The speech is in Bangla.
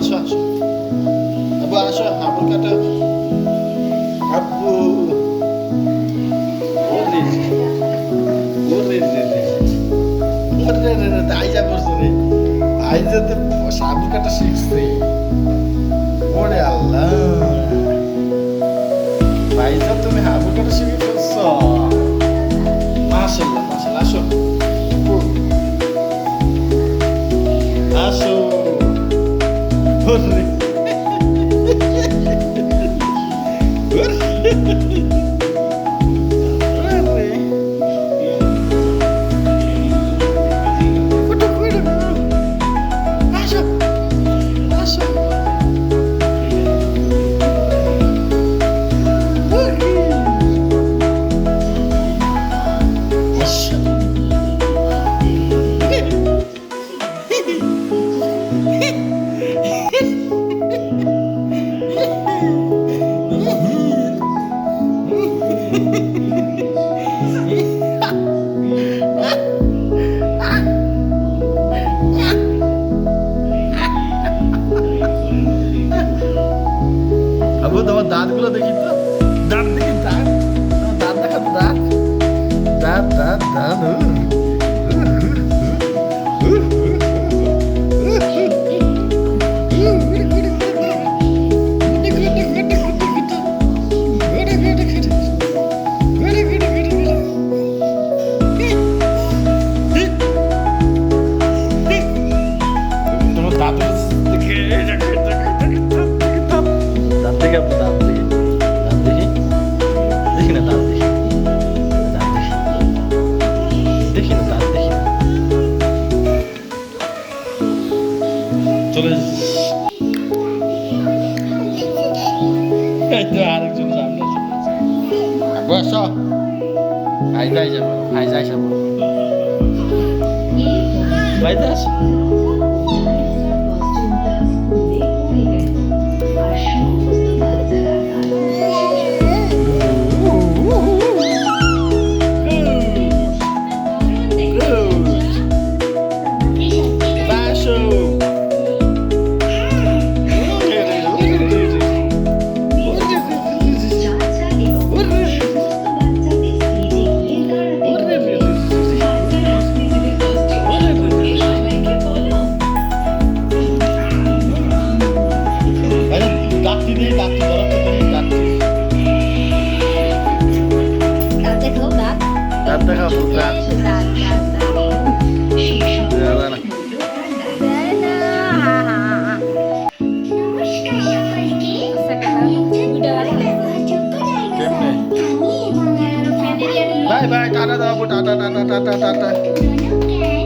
আসো আসো। আবু আসো আব্বুর কাটা। আবু আইজা বসে রে। আইজা তো আব্বুর কাটা শিখছে। Ha ha ha! দাঁতগুলো দেখি তো। দাঁত দেখি দাঁত। দাঁত দেখা দাঁত। দাঁত দাঁত দাঁত চলে এই তো আরেকজন সামনে বস ভাই যাই যাব ভাই যাই যাব ভাই যাস जाता का पुत्रा Bye bye, tata, tata, tata, tata, tata.